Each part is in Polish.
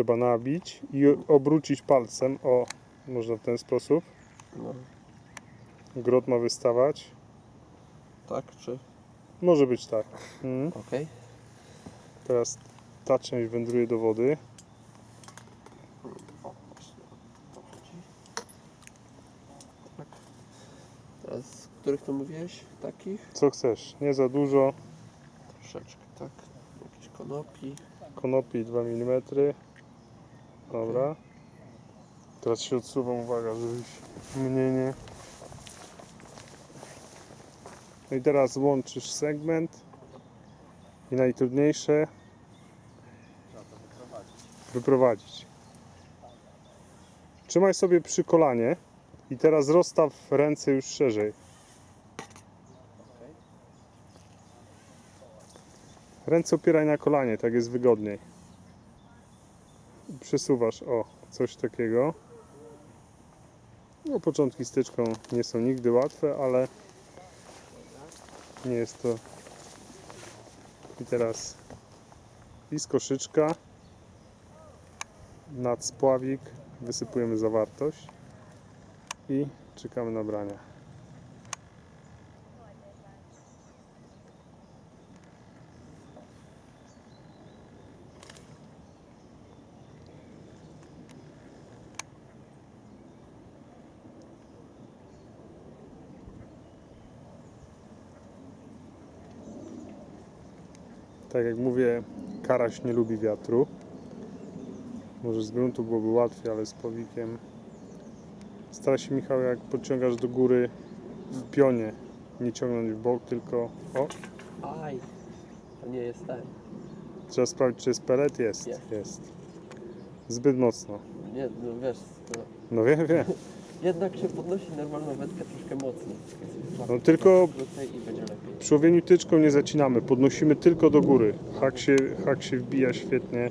trzeba nabić i obrócić palcem. O, można w ten sposób. No, Grot ma wystawać. tak, czy? Może być tak. Mhm. Okej. Teraz ta część wędruje do wody. O, właśnie o to chodzi. Tak. Teraz, z których to mówiłeś? Takich? Co chcesz? Nie za dużo. Troszeczkę, tak. Jakieś konopi. Konopi 2 mm. Dobra. Teraz się odsuwam, uwaga, żebyś mnie nie... No i teraz łączysz segment. I najtrudniejsze wyprowadzić. Trzymaj sobie przy kolanie i teraz rozstaw ręce już szerzej. Ręce opieraj na kolanie, tak jest wygodniej. Przesuwasz, o, coś takiego. No, początki styczką nie są nigdy łatwe, ale nie jest to. I teraz i z koszyczka nad spławik wysypujemy zawartość i czekamy na brania. Tak jak mówię, karaś nie lubi wiatru. Może z gruntu byłoby łatwiej, ale z powikiem. Staraj się Michał, jak podciągasz do góry w pionie, nie ciągnąć w bok, tylko o, Aj! To nie jest ten. trzeba sprawdzić, czy jest pelet. Jest, Jest. jest. Zbyt mocno. Nie, no wiesz, to No wiem, wiem. jednak się podnosi normalną wędkę troszkę mocniej. No tylko- I będzie lepiej. Przy łowieniu tyczką nie zacinamy, podnosimy tylko do góry. Hak się, hak się wbija świetnie.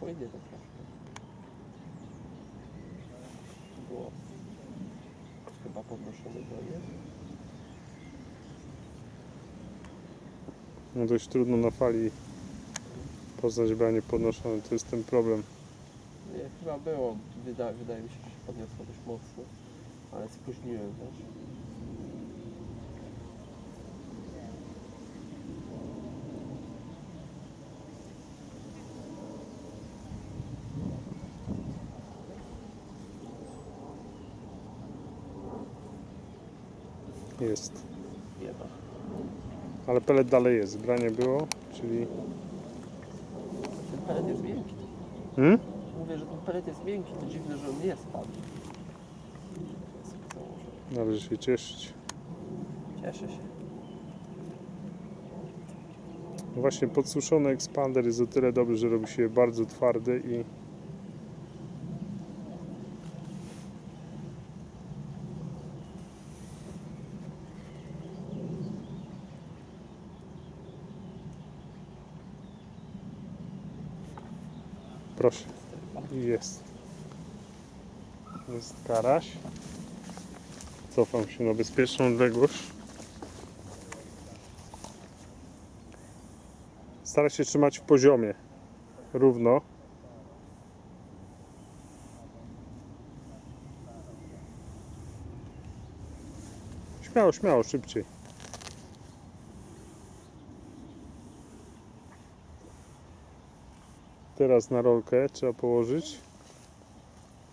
Płynie to troszkę. Było chyba podnoszone do nie? No dość trudno na fali poznać branie podnoszone, to jest ten problem. Nie, chyba było. Wyda, wydaje mi się, że się podniosło dość mocno. Ale spóźniłem też. Jest. Jedna. Ale pelet dalej jest, branie było, czyli... Ten pelet jest miękki. Hmm? Mówię, że ten pelet jest miękki, to dziwne, że on nie spadł. Należy się cieszyć. Cieszę się. Właśnie podsuszony ekspander jest o tyle dobry, że robi się bardzo twardy i Proszę. I Jest. Jest karaś. Cofam się na bezpieczną odległość. Staraj się trzymać w poziomie. Równo. Śmiało, śmiało, szybciej. Teraz na rolkę trzeba położyć.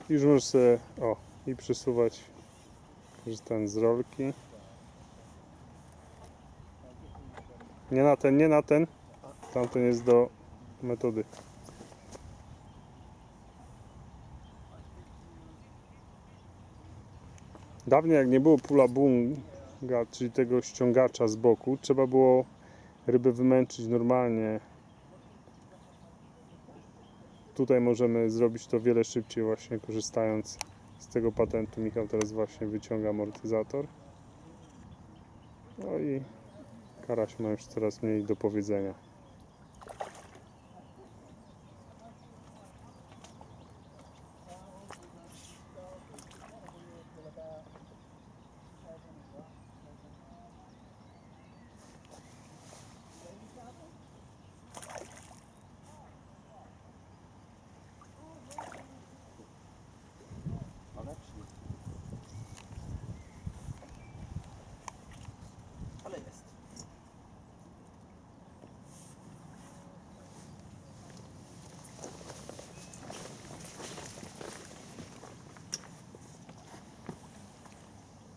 Już możesz sobie, o, i przesuwać, korzystając z rolki. Nie na ten, nie na ten. Tamten jest do metody. Dawniej jak nie było pula bunga, czyli tego ściągacza z boku, trzeba było rybę wymęczyć normalnie. Tutaj możemy zrobić to wiele szybciej właśnie korzystając z tego patentu. Michał teraz właśnie wyciąga amortyzator. No i Karaś ma już coraz mniej do powiedzenia. Ale jest.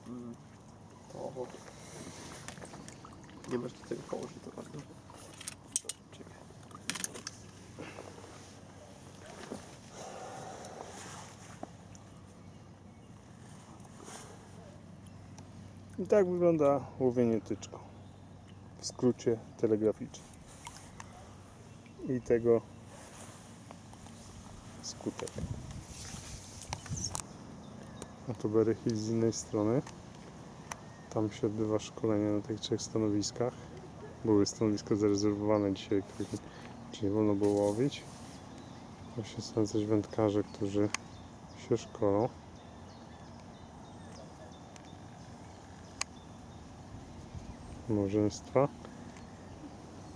Mm. O, nie masz do tego położyć, to ważne. Czekaj. I tak wygląda łowienie tyczką. W skrócie telegraficznym. I tego skutek. A to Berry z innej strony. Tam się odbywa szkolenie na tych trzech stanowiskach. Były stanowiska zarezerwowane dzisiaj, których nie wolno było łowić. Właśnie są też wędkarze, którzy się szkolą. Małżeństwa.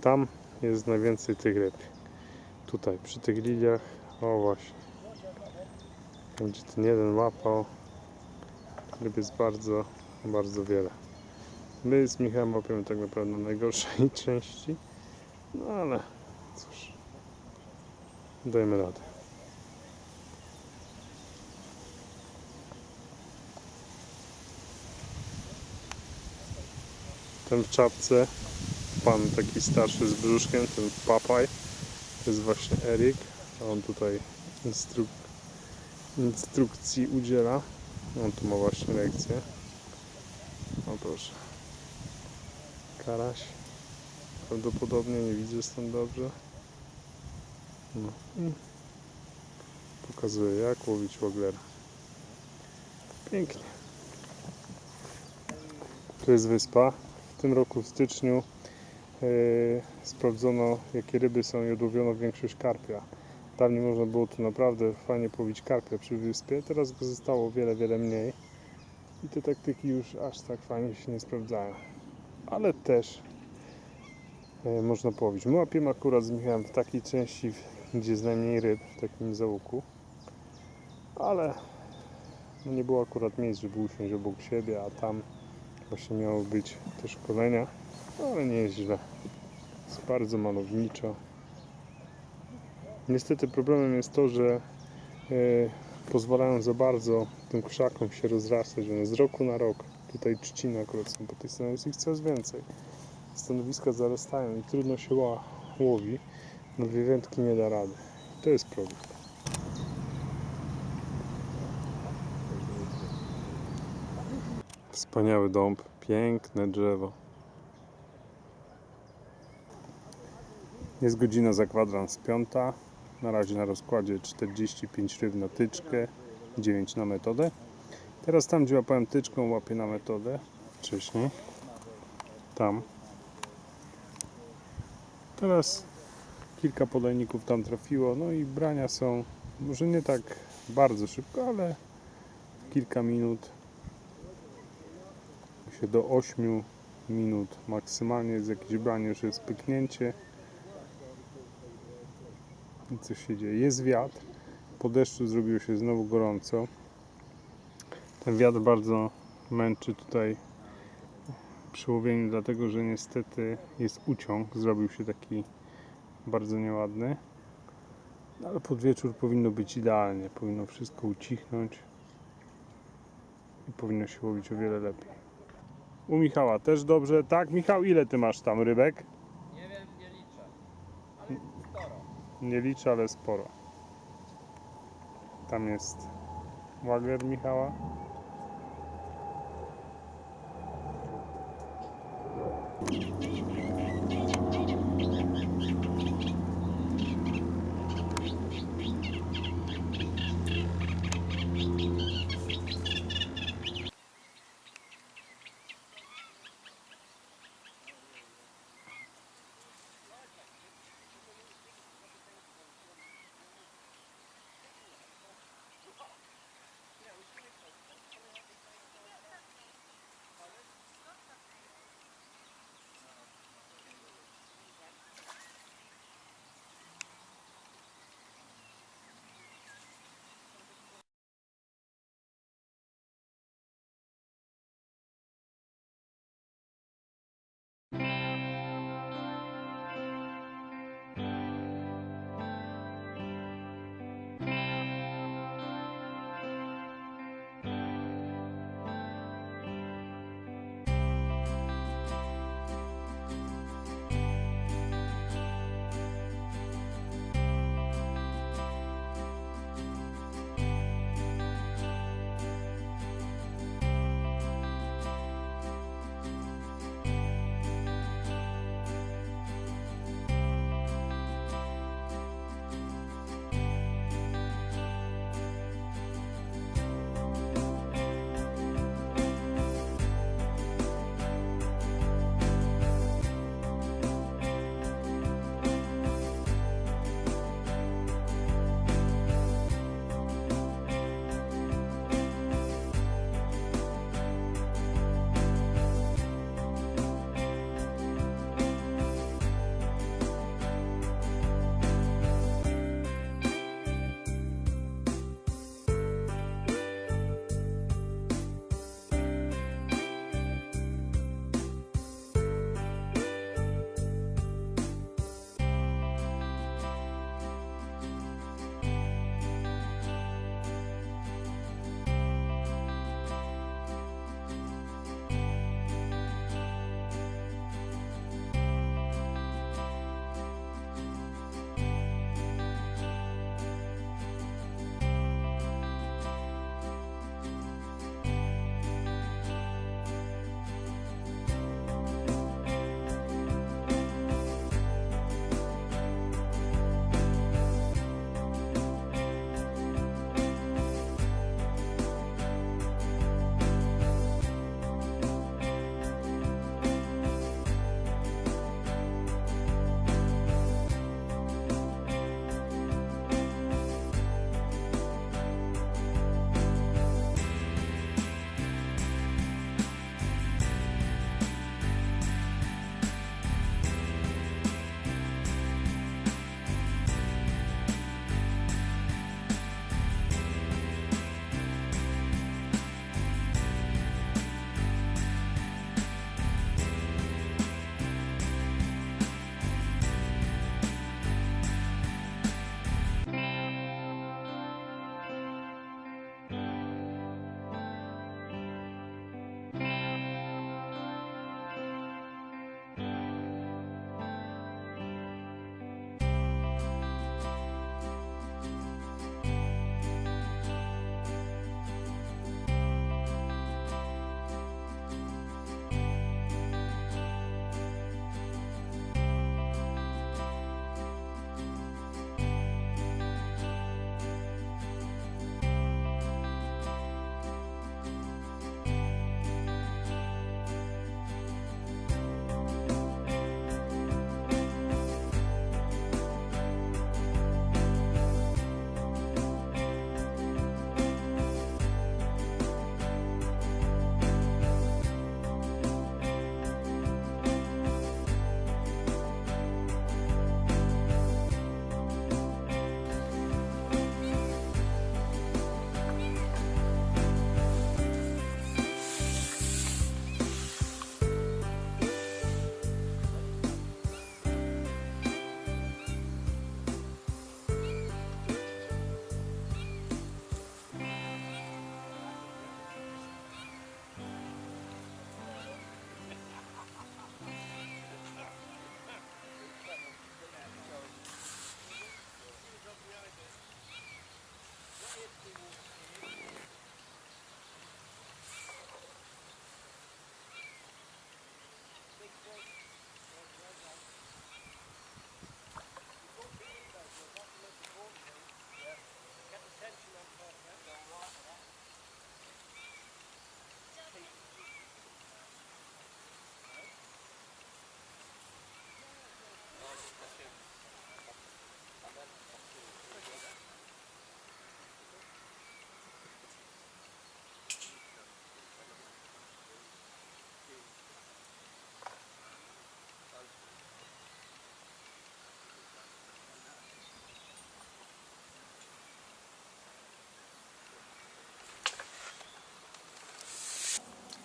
Tam jest najwięcej tych ryb. Tutaj, przy tych liliach, o właśnie. Tam, gdzie ten jeden łapał, ryb jest bardzo, bardzo wiele. My z Michałem łapiemy tak naprawdę na najgorszej części, no ale cóż, dajmy radę. Ten w czapce, pan taki starszy z brzuszkiem, ten papaj, to jest właśnie Erik, a on tutaj instruk instrukcji udziela. On tu ma właśnie lekcję. O proszę. Karaś. Prawdopodobnie nie widzę stąd dobrze. No. i Pokazuje jak łowić woglera. Pięknie. Tu jest wyspa. Tym roku w styczniu e, sprawdzono jakie ryby są i odłowiono większość karpia. Dawniej można było tu naprawdę fajnie połowić karpia przy wyspie, teraz go zostało wiele, wiele mniej. I te taktyki już aż tak fajnie się nie sprawdzają. Ale też e, można połowić. My łapiemy akurat z Michałem w takiej części, gdzie jest najmniej ryb, w takim załuku. Ale no nie było akurat miejsc, żeby usiąść obok siebie, a tam właśnie miało być te szkolenia. No, ale nie jest źle. Jest bardzo malowniczo. Niestety problemem jest to, że e, pozwalają za bardzo tym krzakom się rozrastać, one z roku na rok. Tutaj trzciny akurat są po tej stronie, jest ich coraz więcej. Stanowiska zarastają i trudno się łowi. No dwie wędki nie da rady. To jest problem. Wspaniały dąb, piękne drzewo. Jest godzina za kwadrans piąta. Na razie na rozkładzie 45 ryb na tyczkę, 9 na metodę. Teraz tam, gdzie łapałem tyczką, łapię na metodę. Wcześniej. Tam. Teraz kilka podajników tam trafiło. No i brania są może nie tak bardzo szybko, ale kilka minut. Się do 8 minut maksymalnie jest jakieś branie, już jest pyknięcie. I co się dzieje? Jest wiatr. Po deszczu zrobiło się znowu gorąco. Ten wiatr bardzo męczy tutaj przy łowieniu, dlatego że niestety jest uciąg. Zrobił się taki bardzo nieładny. No, Ale pod wieczór powinno być idealnie. Powinno wszystko ucichnąć i powinno się łowić o wiele lepiej. U Michała też dobrze. Tak, Michał, ile ty masz tam rybek? Nie wiem, nie liczę. Ale sporo. Nie liczę, ale sporo. Tam jest Wagner Michała.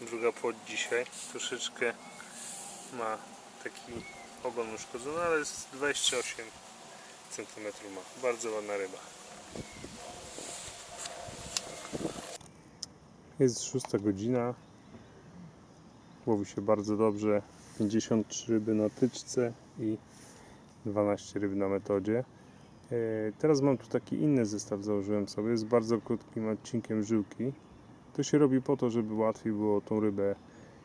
Druga płot dzisiaj. Troszeczkę ma taki ogon uszkodzony, ale jest 28 cm ma. Bardzo ładna ryba. Jest szósta godzina. Łowi się bardzo dobrze. 53 ryby na tyczce i 12 ryb na metodzie. E, Teraz mam tu taki inny zestaw, założyłem sobie, z bardzo krótkim odcinkiem żyłki. To się robi po to, żeby łatwiej było tą rybę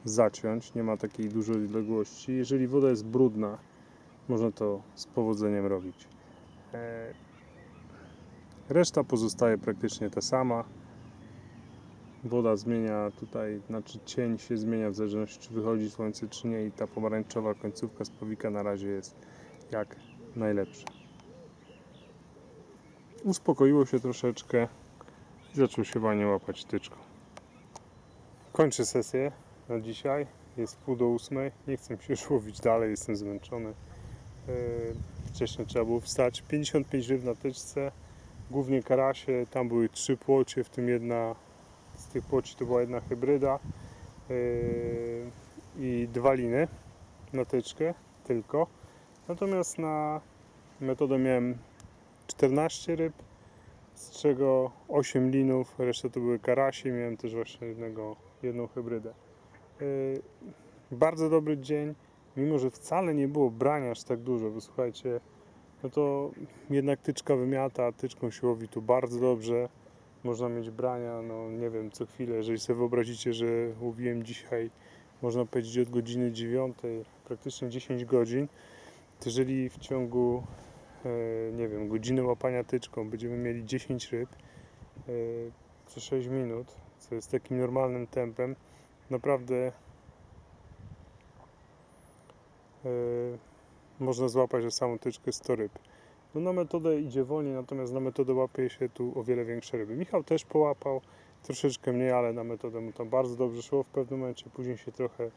zaciąć, nie ma takiej dużej odległości. Jeżeli woda jest brudna, można to z powodzeniem robić. E, Reszta pozostaje praktycznie ta sama. Woda zmienia tutaj, znaczy cień się zmienia w zależności czy wychodzi słońce czy nie i ta pomarańczowa końcówka spowika na razie jest jak najlepsza. Uspokoiło się troszeczkę i zaczął się wanie łapać tyczką. Kończę sesję na dzisiaj. Jest pół do ósmej. Nie chcę się już łowić dalej, jestem zmęczony. Yy, Wcześniej trzeba było wstać. 55 ryb na tyczce, głównie karasie. Tam były trzy płocie, w tym jedna z tych płoci to była jedna hybryda yy, i dwa liny na tyczkę tylko. Natomiast na metodę miałem 14 ryb, z czego 8 linów, reszta to były karasie, miałem też właśnie jednego, jedną hybrydę. Yy, bardzo dobry dzień, mimo że wcale nie było brania aż tak dużo, bo słuchajcie, no to jednak tyczka wymiata, tyczką się łowi tu bardzo dobrze, można mieć brania, no nie wiem, co chwilę, jeżeli sobie wyobrazicie, że łowiłem dzisiaj, można powiedzieć od godziny 9, praktycznie 10 godzin, to jeżeli w ciągu e, nie wiem, godziny łapania tyczką będziemy mieli 10 ryb e, co 6 minut, co jest takim normalnym tempem, naprawdę e, można złapać na samą tyczkę 100 ryb. No na metodę idzie wolniej, natomiast na metodę łapie się tu o wiele większe ryby. Michał też połapał, troszeczkę mniej, ale na metodę mu tam bardzo dobrze szło w pewnym momencie, później się trochę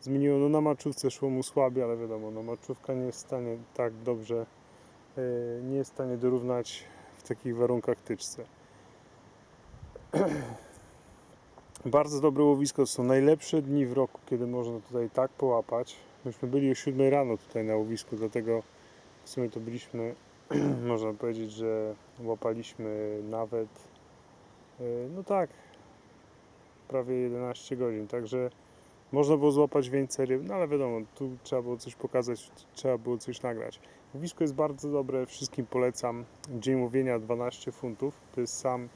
zmieniło. No na maczówce szło mu słabiej, ale wiadomo, no maczówka nie jest w stanie tak dobrze, e, nie jest w stanie dorównać w takich warunkach tyczce. Bardzo dobre łowisko, to są najlepsze dni w roku, kiedy można tutaj tak połapać. Myśmy byli o 7 rano tutaj na łowisku, dlatego w sumie to byliśmy, można powiedzieć, że łapaliśmy nawet, e, no tak, prawie 11 godzin, także można było złapać więcej ryb, no ale wiadomo, tu trzeba było coś pokazać, trzeba było coś nagrać. Łowisko jest bardzo dobre, wszystkim polecam. Dzień łowienia 12 funtów, to jest sam,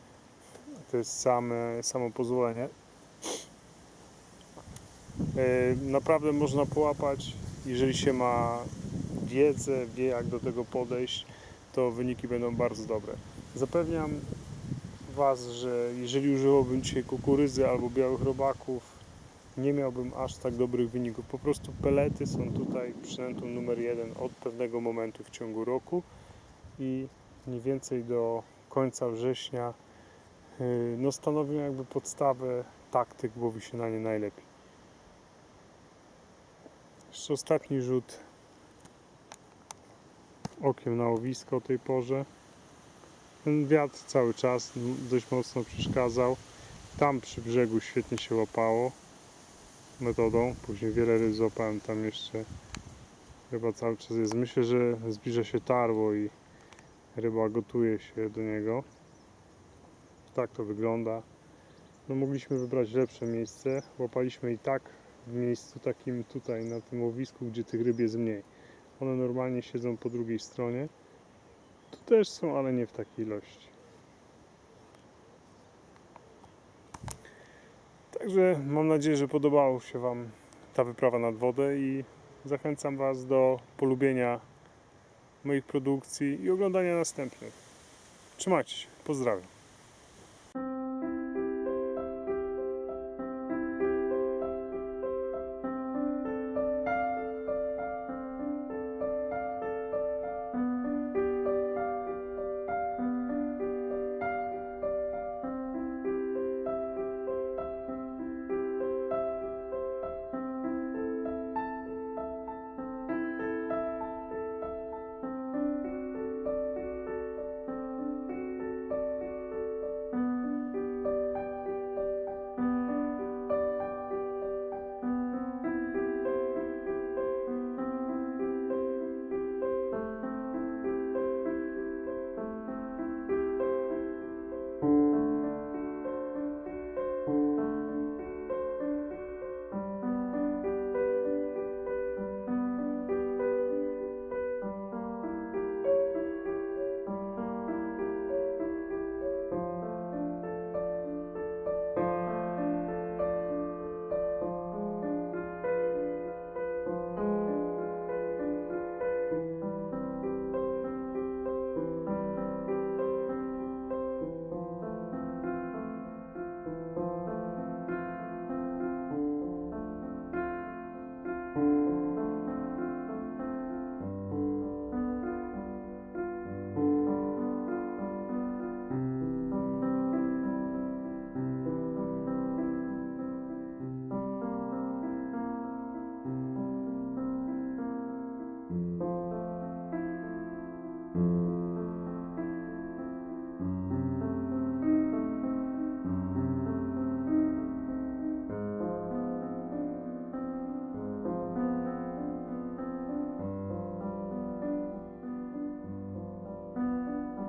to jest same, samo pozwolenie. E, Naprawdę można połapać, jeżeli się ma wiedzę, wie jak do tego podejść, to wyniki będą bardzo dobre. Zapewniam Was, że jeżeli używałbym dzisiaj kukurydzy albo białych robaków, nie miałbym aż tak dobrych wyników. Po prostu pelety są tutaj przynętą numer jeden od pewnego momentu w ciągu roku i mniej więcej do końca września no, stanowią jakby podstawę taktyk, łowi się na nie najlepiej. Jeszcze ostatni rzut okiem na łowisko o tej porze. Ten wiatr cały czas dość mocno przeszkadzał. Tam przy brzegu świetnie się łapało metodą. Później wiele ryb złapałem tam jeszcze. Ryba cały czas jest. Myślę, że zbliża się tarło i ryba gotuje się do niego. Tak to wygląda. No mogliśmy wybrać lepsze miejsce. Łapaliśmy i tak w miejscu takim tutaj na tym łowisku, gdzie tych ryb jest mniej. One normalnie siedzą po drugiej stronie. Tu też są, ale nie w takiej ilości. Także mam nadzieję, że podobała się Wam ta wyprawa nad wodę i zachęcam Was do polubienia moich produkcji i oglądania następnych. Trzymajcie się, pozdrawiam.